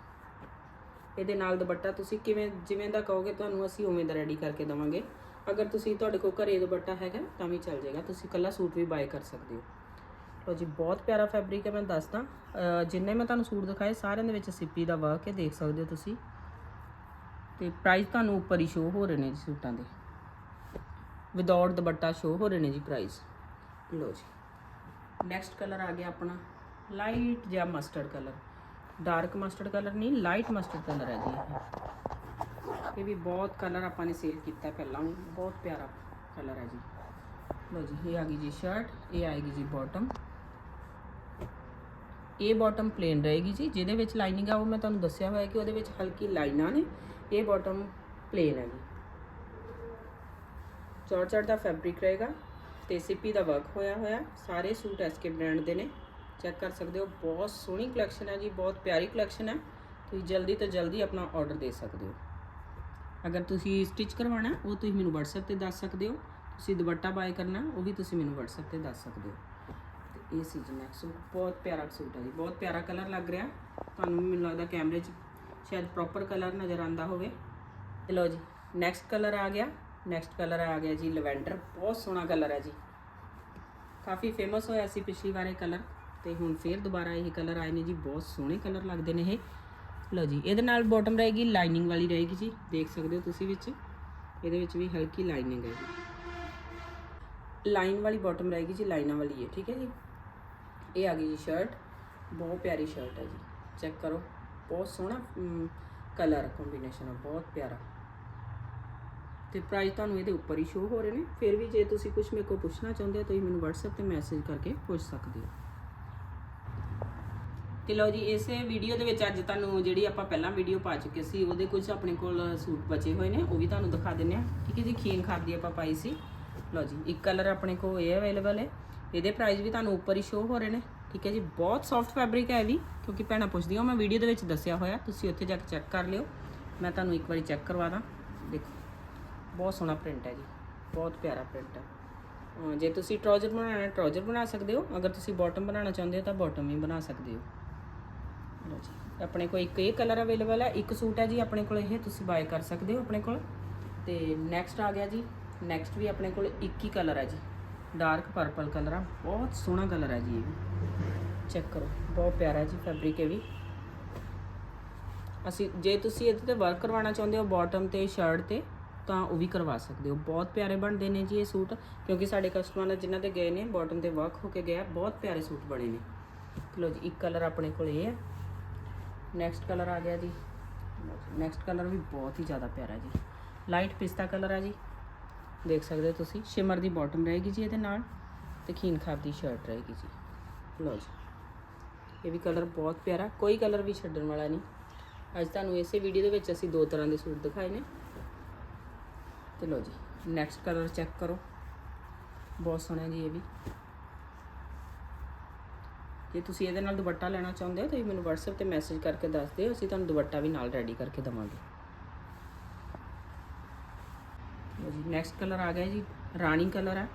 ਇਹਦੇ ਨਾਲ ਦੁਪੱਟਾ ਤੁਸੀਂ ਕਿਵੇਂ, ਜਿਵੇਂ ਦਾ ਕਹੋਗੇ, ਤੁਹਾਨੂੰ ਅਸੀਂ ਉਵੇਂ ਦਾ ਰੈਡੀ ਕਰਕੇ ਦਵਾਂਗੇ। ਅਗਰ ਤੁਸੀਂ ਤੁਹਾਡੇ ਕੋਲ ਘਰੇ ਦੁਪੱਟਾ ਹੈਗਾ, ਤਾਂ ਵੀ ਚੱਲ ਜਾਏਗਾ। ਤੁਸੀਂ ਇਕੱਲਾ ਸੂਟ ਵੀ ਬਾਏ ਕਰ ਸਕਦੇ ਹੋ। ਲਓ ਜੀ, ਬਹੁਤ ਪਿਆਰਾ ਫੈਬਰਿਕ ਹੈ, ਮੈਂ ਦੱਸਦਾ। ਜਿੰਨੇ ਮੈਂ ਤੁਹਾਨੂੰ ਸੂਟ ਦਿਖਾਏ, ਸਾਰਿਆਂ ਦੇ ਵਿੱਚ ਸਿੱਪੀ ਦਾ ਵਰਕ ਹੈ, ਦੇਖ ਸਕਦੇ ਹੋ ਤੁਸੀਂ। ਤੇ ਪ੍ਰਾਈਸ ਤੁਹਾਨੂੰ ਉੱਪਰ ਹੀ ਸ਼ੋ ਹੋ ਰਹੇ ਨੇ ਜੀ ਸੂਟਾਂ ਦੇ। ਵਿਦਆਊਟ ਦੁਪੱਟਾ ਸ਼ੋ ਹੋ ਰਹੇ ਨੇ ਜੀ ਪ੍ਰਾਈਸ ਲਓ ਜੀ। ਨੈਕਸਟ ਕਲਰ ਆ ਗਿਆ ਆਪਣਾ ਲਾਈਟ ਜਾਂ mustard colour dark mustard colour ਨਹੀਂ ਲਾਈਟ ਮਸਟਰਡ ਕਲਰ ਹੈ ਜੀ ਇਹ। ਵੀ ਬਹੁਤ ਕਲਰ ਆਪਾਂ ਨੇ ਸੇਲ ਕੀਤਾ ਪਹਿਲਾਂ ਵੀ, ਬਹੁਤ ਪਿਆਰਾ ਕਲਰ ਹੈ ਜੀ। ਲਓ ਜੀ, ਇਹ ਆ ਗਈ ਜੀ ਸ਼ਰਟ ਇਹ ਆਏਗੀ ਜੀ ਬਾਟਮ ਇਹ ਬਾਟਮ ਪਲੇਨ ਰਹੇਗੀ ਜੀ, ਜਿਹਦੇ ਵਿੱਚ ਲਾਈਨਿੰਗ ਆ, ਉਹ ਮੈਂ ਤੁਹਾਨੂੰ ਦੱਸਿਆ ਹੋਇਆ ਕਿ ਉਹਦੇ ਵਿੱਚ ਹਲਕੀ ਲਾਈਨਾਂ ਨੇ, ਇਹ ਬਾਟਮ ਪਲੇਨ ਹੈ ਜੀ। ਚੌੜ ਦਾ ਫੈਬਰਿਕ ਰਹੇਗਾ। ਤੇ ਸਿੱਪੀ ਦਾ ਵਰਕ ਹੋਇਆ ਹੋਇਆ। ਸਾਰੇ ਸੂਟ ਐਸਕੇ ਬ੍ਰਾਂਡ ਦੇ ਨੇ। ਚੈੱਕ ਕਰ ਸਕਦੇ ਹੋ, ਬਹੁਤ ਸੋਹਣੀ ਕਲੈਕਸ਼ਨ ਹੈ ਜੀ, ਬਹੁਤ ਪਿਆਰੀ ਕਲੈਕਸ਼ਨ ਹੈ। ਤੁਸੀਂ ਜਲਦੀ ਤੋਂ ਜਲਦੀ ਆਪਣਾ ਆਰਡਰ ਦੇ ਸਕਦੇ ਹੋ। ਅਗਰ ਤੁਸੀਂ ਸਟਿਚ ਕਰਵਾਉਣਾ, ਉਹ ਤੁਸੀਂ ਮੈਨੂੰ WhatsApp ਤੇ ਦੱਸ ਸਕਦੇ ਹੋ। ਤੁਸੀਂ ਦੁਪੱਟਾ ਬਾਏ ਕਰਨਾ, ਉਹ ਵੀ ਤੁਸੀਂ ਮੈਨੂੰ WhatsApp ਤੇ ਦੱਸ ਸਕਦੇ ਹੋ। ਇਹ ਸੀ ਜੀ ਨੈਕਸਟ ਸੂਟ, ਬਹੁਤ ਪਿਆਰਾ ਸੂਟ ਹੈ ਜੀ, ਬਹੁਤ ਪਿਆਰਾ ਕਲਰ ਲੱਗ ਰਿਹਾ। ਤੁਹਾਨੂੰ ਮੈਨੂੰ ਲੱਗਦਾ ਕੈਮਰੇ 'ਚ ਸ਼ਾਇਦ ਪ੍ਰੋਪਰ ਕਲਰ ਨਜ਼ਰ ਆਂਦਾ ਹੋਵੇ। ਤੇ ਲਓ ਜੀ ਨੈਕਸਟ ਕਲਰ ਆ ਗਿਆ। ਨੈਕਸਟ ਕਲਰ ਆ ਗਿਆ ਜੀ ਲਵੈਂਡਰ, ਬਹੁਤ ਸੋਹਣਾ ਕਲਰ ਹੈ ਜੀ। ਕਾਫੀ ਫੇਮਸ ਹੋਇਆ ਸੀ ਪਿਛਲੀ ਵਾਰ ਇਹ ਕਲਰ ਤੇ ਹੁਣ ਫੇਰ ਦੁਬਾਰਾ ਇਹ ਕਲਰ ਆਏ ਨੇ ਜੀ, ਬਹੁਤ ਸੋਹਣੇ ਕਲਰ ਲੱਗਦੇ ਨੇ ਇਹ। ਲਓ ਜੀ, ਇਹਦੇ ਨਾਲ ਬਾਟਮ ਰਹੇਗੀ ਲਾਈਨਿੰਗ ਵਾਲੀ ਰਹੇਗੀ ਜੀ, ਦੇਖ ਸਕਦੇ ਹੋ ਤੁਸੀਂ ਵਿੱਚ। ਇਹਦੇ ਵਿੱਚ ਵੀ ਹਲਕੀ ਲਾਈਨਿੰਗ ਹੈ ਜੀ। ਲਾਈਨ ਵਾਲੀ ਬਾਟਮ ਰਹੇਗੀ ਜੀ ਲਾਈਨਾਂ ਵਾਲੀ ਹੈ ਠੀਕ ਹੈ ਜੀ। ਇਹ ਆ ਗਈ ਜੀ ਸ਼ਰਟ ਬਹੁਤ ਪਿਆਰੀ ਸ਼ਰਟ ਹੈ ਜੀ। ਚੈੱਕ ਕਰੋ, ਬਹੁਤ ਸੋਹਣਾ ਕਲਰ ਕੰਬੀਨੇਸ਼ਨ ਹੈ, ਬਹੁਤ ਪਿਆਰਾ। ਤੇ ਪ੍ਰਾਈਸ ਤੁਹਾਨੂੰ ਇਹਦੇ ਉੱਪਰ ਹੀ ਸ਼ੋ ਹੋ ਰਹੇ ਨੇ। ਫਿਰ ਵੀ ਜੇ ਤੁਸੀਂ ਕੁਝ ਮੇਰੇ ਕੋਲ ਪੁੱਛਣਾ ਚਾਹੁੰਦੇ ਹੋ, ਤੁਸੀਂ ਮੈਨੂੰ WhatsApp ਤੇ ਮੈਸੇਜ ਕਰਕੇ ਪੁੱਛ ਸਕਦੇ ਹੋ। ਤੇ ਲਓ ਜੀ, ਇਸੇ ਵੀਡੀਓ ਦੇ ਵਿੱਚ ਅੱਜ ਤੁਹਾਨੂੰ ਜਿਹੜੀ ਆਪਾਂ ਪਹਿਲਾਂ ਵੀਡੀਓ ਪਾ ਚੁੱਕੇ ਸੀ, ਉਹਦੇ ਕੁਝ ਆਪਣੇ ਕੋਲ ਸੂਟ ਬਚੇ ਹੋਏ ਨੇ, ਉਹ ਵੀ ਤੁਹਾਨੂੰ ਦਿਖਾ ਦਿੰਨੇ ਆ ਠੀਕ ਹੈ ਜੀ, ਖੀਨ ਖਾਬ ਦੀ ਆਪਾਂ ਪਾਈ ਸੀ। ਲਓ ਜੀ, ਇੱਕ ਕਲਰ ਆਪਣੇ ਕੋਲ ਇਹ ਅਵੇਲੇਬਲ ਹੈ। ਇਹਦੇ ਪ੍ਰਾਈਸ ਵੀ ਤੁਹਾਨੂੰ ਉੱਪਰ ਹੀ ਸ਼ੋ ਹੋ ਰਹੇ ਨੇ। ਠੀਕ ਹੈ ਜੀ, ਬਹੁਤ ਸੌਫਟ ਫੈਬਰਿਕ ਹੈ ਇਹ ਵੀ, ਕਿਉਂਕਿ ਭੈਣਾਂ ਪੁੱਛਦੀਆਂ ਮੈਂ ਵੀਡੀਓ ਦੇ ਵਿੱਚ ਦੱਸਿਆ ਹੋਇਆ, ਤੁਸੀਂ ਉੱਥੇ ਜਾ ਕੇ ਚੈੱਕ ਕਰ ਲਿਓ। ਮੈਂ ਤੁਹਾਨੂੰ ਇੱਕ ਵਾਰੀ ਚੈੱਕ ਕਰਵਾ ਦਾਂ। ਦੇਖੋ। ਬਹੁਤ ਸੋਹਣਾ ਪ੍ਰਿੰਟ ਹੈ ਜੀ, ਬਹੁਤ ਪਿਆਰਾ ਪ੍ਰਿੰਟ ਹੈ। ਜੇ ਤੁਸੀਂ ਟਰਾਊਜ਼ਰ ਬਣਾਉਣਾ ਹੈ ਟਰਾਊਜ਼ਰ ਬਣਾ ਸਕਦੇ ਹੋ। ਅਗਰ ਤੁਸੀਂ ਬਾਟਮ ਬਣਾਉਣਾ ਚਾਹੁੰਦੇ ਹੋ ਤਾਂ ਬਾਟਮ ਵੀ ਬਣਾ ਸਕਦੇ ਹੋ। ਲਓ ਜੀ, ਆਪਣੇ ਕੋਲ ਇੱਕ ਇਹ ਕਲਰ ਅਵੇਲੇਬਲ ਹੈ, ਇੱਕ ਸੂਟ ਹੈ ਜੀ ਆਪਣੇ ਕੋਲ ਇਹ, ਤੁਸੀਂ ਬਾਏ ਕਰ ਸਕਦੇ ਹੋ ਆਪਣੇ ਕੋਲ। ਤੇ ਨੈਕਸਟ ਆ ਗਿਆ ਜੀ ਨੈਕਸਟ ਵੀ ਆਪਣੇ ਕੋਲ ਇੱਕ ਹੀ ਕਲਰ ਹੈ ਜੀ। ਡਾਰਕ ਪਰਪਲ ਕਲਰ ਆ, ਬਹੁਤ ਸੋਹਣਾ ਕਲਰ ਹੈ ਜੀ ਇਹ ਵੀ। ਚੈੱਕ ਕਰੋ, ਬਹੁਤ ਪਿਆਰਾ ਜੀ ਫੈਬਰਿਕ ਇਹ ਵੀ। ਅਸੀਂ, ਜੇ ਤੁਸੀਂ ਇਹਦੇ ਤੇ ਵਰਕ ਕਰਵਾਉਣਾ ਚਾਹੁੰਦੇ ਹੋ ਬਾਟਮ ਤੇ ਸ਼ਰਟ ਤੇ ਤਾਂ ਉਹ ਵੀ ਕਰਵਾ ਸਕਦੇ ਹੋ। ਬਹੁਤ ਪਿਆਰੇ ਬਣਦੇ ਨੇ ਜੀ ਇਹ ਸੂਟ, ਕਿਉਂਕਿ ਸਾਡੇ ਕਸਟਮਰ ਜਿਨ੍ਹਾਂ ਦੇ ਗਏ ਨੇ ਬਾਟਮ ਤੇ ਵਰਕ ਹੋ ਕੇ ਗਿਆ, ਬਹੁਤ ਪਿਆਰੇ ਸੂਟ ਬਣੇ ਨੇ। ਲੋ ਜੀ, ਇੱਕ ਕਲਰ ਆਪਣੇ ਕੋਲ ਇਹ ਹੈ ਨੈਕਸਟ ਕਲਰ ਆ ਗਿਆ ਜੀ। ਨੈਕਸਟ ਕਲਰ ਵੀ ਬਹੁਤ ਹੀ ਜ਼ਿਆਦਾ ਪਿਆਰਾ ਜੀ। ਲਾਈਟ ਪਿਸਤਾ ਕਲਰ ਆ ਜੀ। ਦੇਖ ਸਕਦੇ ਹੋ ਤੁਸੀਂ ਸ਼ਿਮਰ ਦੀ ਬਾਟਮ ਰਹੇਗੀ ਜੀ ਇਹਦੇ ਨਾਲ ਤੇ ਖੀਨ ਖਾਬ ਦੀ ਸ਼ਰਟ ਰਹੇਗੀ ਜੀ। ਲੋ ਜੀ, ਇਹ ਵੀ ਕਲਰ ਬਹੁਤ ਪਿਆਰਾ, ਕੋਈ ਕਲਰ ਵੀ ਛੱਡਣ ਵਾਲਾ ਨਹੀਂ। ਅੱਜ ਤੁਹਾਨੂੰ ਇਸੇ ਵੀਡੀਓ ਦੇ ਵਿੱਚ ਅਸੀਂ ਦੋ ਤਰ੍ਹਾਂ ਦੇ ਸੂਟ ਦਿਖਾਏ ਨੇ। ਤੇ ਲੋ ਜੀ ਨੈਕਸਟ ਕਲਰ ਚੈੱਕ ਕਰੋ। ਬਹੁਤ ਸੋਹਣਾ ਜੀ ਇਹ ਵੀ। ਜੇ ਤੁਸੀਂ ਇਹਦੇ ਨਾਲ ਦੁਪੱਟਾ ਲੈਣਾ ਚਾਹੁੰਦੇ ਹੋ ਤਾਂ ਮੈਨੂੰ WhatsApp ਤੇ ਮੈਸੇਜ ਕਰਕੇ ਦੱਸ ਦਿਓ, ਅਸੀਂ ਤੁਹਾਨੂੰ ਦੁਪੱਟਾ ਵੀ ਨਾਲ ਰੈਡੀ ਕਰਕੇ ਦਵਾਂਗੇ। ਜੀ ਨੈਕਸਟ ਕਲਰ ਆ ਗਿਆ ਜੀ, ਰਾਣੀ ਕਲਰ ਹੈ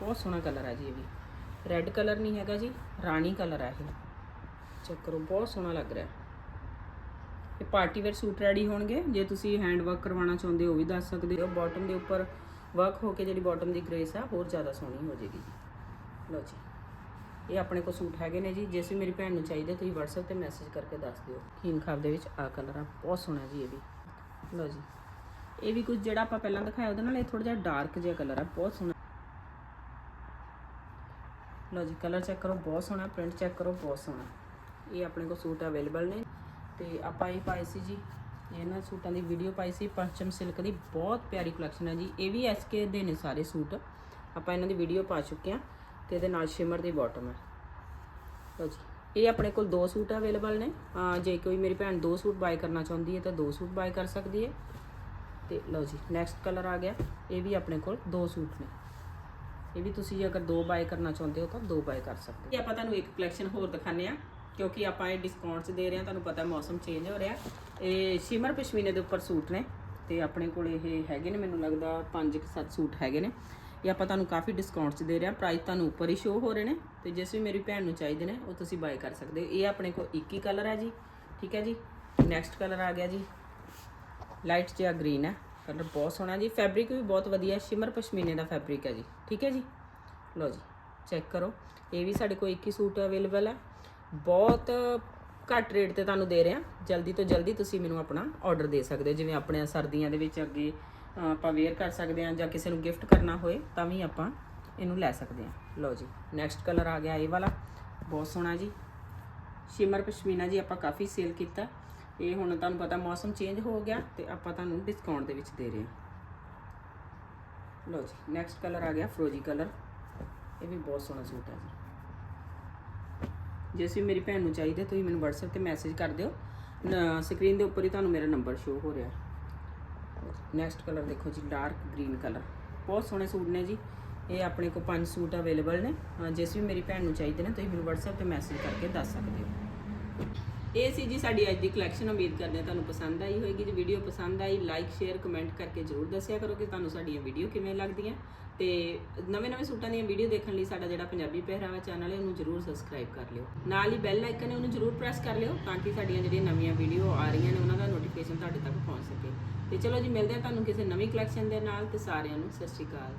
ਬਹੁਤ ਸੋਹਣਾ ਕਲਰ ਹੈ ਜੀ ਇਹ ਵੀ। ਰੈੱਡ ਕਲਰ ਨਹੀਂ ਹੈਗਾ ਜੀ, ਰਾਣੀ ਕਲਰ ਹੈ ਇਹ। ਚੈੱਕ ਕਰੋ, ਬਹੁਤ ਸੋਹਣਾ ਲੱਗ ਰਿਹਾ। ਹੈ ਇਹ ਪਾਰਟੀ ਵੇਅਰ ਸੂਟ ਰੈਡੀ ਹੋਣਗੇ। ਜੇ ਤੁਸੀਂ ਹੈਂਡ ਵਰਕ ਕਰਵਾਉਣਾ ਚਾਹੁੰਦੇ ਹੋ ਉਹ ਵੀ ਦੱਸ ਸਕਦੇ ਹੋ। ਬਾਟਮ ਦੇ ਉੱਪਰ ਵਰਕ ਹੋ ਕੇ ਜਿਹੜੀ ਬਾਟਮ ਦੀ ਗ੍ਰੇਸ ਆ, ਹੋਰ ਜ਼ਿਆਦਾ ਸੋਹਣੀ ਹੋ ਜਾਏਗੀ ਜੀ। ਲਓ ਜੀ। ਇਹ ਆਪਣੇ ਕੋਲ ਸੂਟ ਹੈਗੇ ਨੇ ਜੀ। ਜਿਸ ਵੀ ਮੇਰੀ ਭੈਣ ਨੂੰ ਚਾਹੀਦੇ, ਤੁਸੀਂ WhatsApp ਤੇ ਮੈਸੇਜ ਕਰਕੇ ਦੱਸ ਦਿਓ। ਖੀਨ ਖਾਬ ਦੇ ਵਿੱਚ ਆ ਕਲਰ ਆ। ਬਹੁਤ ਸੋਹਣਾ ਜੀ ਇਹ ਵੀ। ਲਓ ਜੀ। ਇਹ ਵੀ ਕੁਝ ਜਿਹੜਾ ਆਪਾਂ ਪਹਿਲਾਂ ਦਿਖਾਇਆ, ਉਹਦੇ ਨਾਲ ਇਹ ਥੋੜਾ ਜਿਹਾ ਡਾਰਕ ਜਿਹਾ ਕਲਰ ਆ। ਬਹੁਤ ਸੋਹਣਾ। ਲਓ ਜੀ ਕਲਰ ਚੈੱਕ ਕਰੋ। ਬਹੁਤ ਸੋਹਣਾ। ਪ੍ਰਿੰਟ ਚੈੱਕ ਕਰੋ। ਬਹੁਤ ਸੋਹਣਾ। ਇਹ ਆਪਣੇ ਕੋਲ ਸੂਟ ਅਵੇਲੇਬਲ ਨੇ। ਤੇ ਆਪਾਂ ਇਹ ਪਾਏ ਸੀ ਜੀ ਇਹਨਾਂ ਸੂਟਾਂ ਦੀ ਵੀਡੀਓ ਪਾਈ ਸੀ, ਪੰਚਮ ਸਿਲਕ ਦੀ, ਬਹੁਤ ਪਿਆਰੀ ਕਲੈਕਸ਼ਨ ਹੈ ਜੀ। ਇਹ ਵੀ ਐਸਕੇ ਦੇ ਨੇ ਸਾਰੇ ਸੂਟ। ਆਪਾਂ ਇਹਨਾਂ ਦੀ ਵੀਡੀਓ ਪਾ ਚੁੱਕੇ ਆ ਤੇ ਇਹਦੇ ਨਾਲ ਸ਼ਿਮਰ ਦੀ ਬਾਟਮ ਹੈ। ਲਓ ਜੀ, ਇਹ ਆਪਣੇ ਕੋਲ ਦੋ ਸੂਟ ਅਵੇਲੇਬਲ ਨੇ। ਜੇ ਕੋਈ ਮੇਰੀ ਭੈਣ ਦੋ ਸੂਟ ਬਾਏ ਕਰਨਾ ਚਾਹੁੰਦੀ ਹੈ ਤਾਂ ਦੋ ਸੂਟ ਬਾਏ ਕਰ ਸਕਦੀ ਹੈ। ਤੇ ਲਓ ਜੀ ਨੈਕਸਟ ਕਲਰ ਆ ਗਿਆ। ਇਹ ਵੀ ਆਪਣੇ ਕੋਲ ਦੋ ਸੂਟ ਨੇ। ਇਹ ਵੀ ਤੁਸੀਂ ਅਗਰ ਦੋ ਬਾਏ ਕਰਨਾ ਚਾਹੁੰਦੇ ਹੋ ਤਾਂ ਦੋ ਬਾਏ ਕਰ ਸਕਦੇ ਹੋ। ਆਪਾਂ ਤੁਹਾਨੂੰ ਇੱਕ ਕਲੈਕਸ਼ਨ ਹੋਰ ਦਿਖਾਣੇ ਆ ਕਿਉਂਕਿ ਆਪਾਂ ਇਹ ਡਿਸਕਾਊਂਟ 'ਚ ਦੇ ਰਹੇ ਹਾਂ, ਤੁਹਾਨੂੰ ਪਤਾ ਮੌਸਮ ਚੇਂਜ ਹੋ ਰਿਹਾ। ਇਹ ਸ਼ਿਮਰ ਪਸ਼ਮੀਨੇ ਦੇ ਉੱਪਰ ਸੂਟ ਨੇ ਤੇ ਆਪਣੇ ਕੋਲ ਇਹ ਹੈਗੇ ਨੇ, ਮੈਨੂੰ ਲੱਗਦਾ 5-7 ਸੂਟ ਹੈਗੇ ਨੇ। ਇਹ ਆਪਾਂ ਤੁਹਾਨੂੰ ਕਾਫੀ ਡਿਸਕਾਊਂਟ 'ਚ ਦੇ ਰਹੇ ਹਾਂ ਪ੍ਰਾਈਸ ਤੁਹਾਨੂੰ ਉੱਪਰ ਹੀ ਸ਼ੋ ਹੋ ਰਹੇ ਨੇ। ਤੇ ਜਿਸ ਵੀ ਮੇਰੀ ਭੈਣ ਨੂੰ ਚਾਹੀਦੇ ਨੇ, ਉਹ ਤੁਸੀਂ ਬਾਏ ਕਰ ਸਕਦੇ ਹੋ। ਇਹ ਆਪਣੇ ਕੋਲ ਇੱਕ ਹੀ ਕਲਰ ਹੈ ਜੀ, ਠੀਕ ਹੈ ਜੀ? ਨੈਕਸਟ ਕਲਰ ਆ ਗਿਆ ਜੀ। ਲਾਈਟ ਜਿਹਾ ਗ੍ਰੀਨ ਹੈ ਕਲਰ ਬਹੁਤ ਸੋਹਣਾ ਜੀ। ਫੈਬਰਿਕ ਵੀ ਬਹੁਤ ਵਧੀਆ, ਸ਼ਿਮਰ ਪਸ਼ਮੀਨੇ ਦਾ ਫੈਬਰਿਕ ਹੈ ਜੀ, ਠੀਕ ਹੈ ਜੀ? ਲਓ ਜੀ ਚੈੱਕ ਕਰੋ। ਇਹ ਵੀ ਸਾਡੇ ਕੋਲ ਇੱਕ ਹੀ ਸੂਟ ਅਵੇਲੇਬਲ ਹੈ। ਬਹੁਤ ਘੱਟ ਰੇਟ ਤੇ ਤੁਹਾਨੂੰ ਦੇ ਰਿਹਾ। ਜਲਦੀ ਤੋਂ ਜਲਦੀ ਤੁਸੀਂ ਮੈਨੂੰ ਆਪਣਾ ਆਰਡਰ ਦੇ ਸਕਦੇ ਹੋ। ਜਿਵੇਂ ਆਪਣੇ ਸਰਦੀਆਂ ਦੇ ਵਿੱਚ ਅੱਗੇ ਆਪਾਂ ਵੇਅਰ ਕਰ ਸਕਦੇ ਹਾਂ ਜਾਂ ਕਿਸੇ ਨੂੰ ਗਿਫਟ ਕਰਨਾ ਹੋਏ, ਤਾਂ ਵੀ ਆਪਾਂ ਇਹਨੂੰ ਲੈ ਸਕਦੇ ਹਾਂ। ਲਓ ਜੀ ਨੈਕਸਟ ਕਲਰ ਆ ਗਿਆ ਇਹ ਵਾਲਾ। ਬਹੁਤ ਸੋਹਣਾ ਜੀ। ਸ਼ਿਮਰ ਪਸ਼ਮੀਨਾ ਜੀ ਆਪਾਂ ਕਾਫੀ ਸੇਲ ਕੀਤਾ। ਇਹ ਹੁਣ ਤੁਹਾਨੂੰ ਪਤਾ ਮੌਸਮ ਚੇਂਜ ਹੋ ਗਿਆ ਤੇ ਆਪਾਂ ਤੁਹਾਨੂੰ ਡਿਸਕਾਊਂਟ ਦੇ ਵਿੱਚ ਦੇ ਰਹੇ ਹਾਂ। ਲਓ ਜੀ ਨੈਕਸਟ ਕਲਰ ਆ ਗਿਆ ਫਰੋਜੀ ਕਲਰ ਇਹ ਵੀ ਬਹੁਤ ਸੋਹਣਾ ਸੂਟ ਹੈ ਜੀ। ਜੇ ਅਸੀਂ ਮੇਰੀ ਭੈਣ ਨੂੰ ਚਾਹੀਦਾ, ਤੁਸੀਂ ਮੈਨੂੰ WhatsApp ਤੇ ਮੈਸੇਜ ਕਰ ਦਿਓ। ਸਕਰੀਨ ਦੇ ਉੱਪਰ ਹੀ ਤੁਹਾਨੂੰ ਮੇਰਾ ਨੰਬਰ ਸ਼ੋ ਹੋ ਰਿਹਾ। ਨੈਕਸਟ ਕਲਰ ਦੇਖੋ ਜੀ ਡਾਰਕ ਗ੍ਰੀਨ ਕਲਰ ਬਹੁਤ ਸੋਹਣੇ ਸੂਟ ਨੇ ਜੀ। ਇਹ ਆਪਣੇ ਕੋਲ ਪੰਜ ਸੂਟ ਅਵੇਲੇਬਲ ਨੇ। ਜਿਸ ਵੀ ਮੇਰੀ ਭੈਣ ਨੂੰ ਚਾਹੀਦੇ ਨੇ, ਤੁਸੀਂ ਮੈਨੂੰ WhatsApp ਤੇ ਮੈਸੇਜ ਕਰਕੇ ਦੱਸ ਸਕਦੇ ਹੋ। ਇਹ ਸੀ ਜੀ ਸਾਡੀ ਅੱਜ ਦੀ ਕਲੈਕਸ਼ਨ ਉਮੀਦ ਕਰਦੇ ਹਾਂ ਤੁਹਾਨੂੰ ਪਸੰਦ ਆਈ ਹੋਵੇਗੀ ਜੇ। ਵੀਡੀਓ ਪਸੰਦ ਆਈ ਲਾਈਕ ਸ਼ੇਅਰ ਕਮੈਂਟ ਕਰਕੇ ਜਰੂਰ ਦੱਸਿਆ ਕਰੋ ਕਿ ਤੁਹਾਨੂੰ ਸਾਡੀਆਂ ਵੀਡੀਓ ਕਿਵੇਂ ਲੱਗਦੀਆਂ। ਤੇ ਨਵੇਂ ਨਵੇਂ ਸੂਟਾਂ ਦੀਆਂ ਵੀਡੀਓ ਦੇਖਣ ਲਈ ਸਾਡਾ ਜਿਹੜਾ ਪੰਜਾਬੀ ਪਹਿਰਾਵਾ ਚੈਨਲ ਹੈ, ਉਹਨੂੰ ਜਰੂਰ ਸਬਸਕ੍ਰਾਈਬ ਕਰ ਲਿਓ। ਨਾਲ ਹੀ ਬੈਲ ਆਈਕਨ ਹੈ, ਉਹਨੂੰ ਜਰੂਰ ਪ੍ਰੈਸ ਕਰ ਲਿਓ ਤਾਂ ਕਿ ਸਾਡੀਆਂ ਜਿਹੜੀਆਂ ਨਵੀਆਂ ਵੀਡੀਓ ਆ ਰਹੀਆਂ ਨੇ, ਉਹਨਾਂ ਦਾ ਨੋਟੀਫਿਕੇਸ਼ਨ ਤੁਹਾਡੇ ਤੱਕ ਪਹੁੰਚ ਸਕੇ। ਤੇ ਚਲੋ ਜੀ, ਮਿਲਦੇ ਹਾਂ ਤੁਹਾਨੂੰ ਕਿਸੇ ਨਵੀਂ ਕਲੈਕਸ਼ਨ ਦੇ ਨਾਲ। ਤੇ ਸਾਰਿਆਂ ਨੂੰ ਸਤਿ ਸ਼੍ਰੀ ਅਕਾਲ।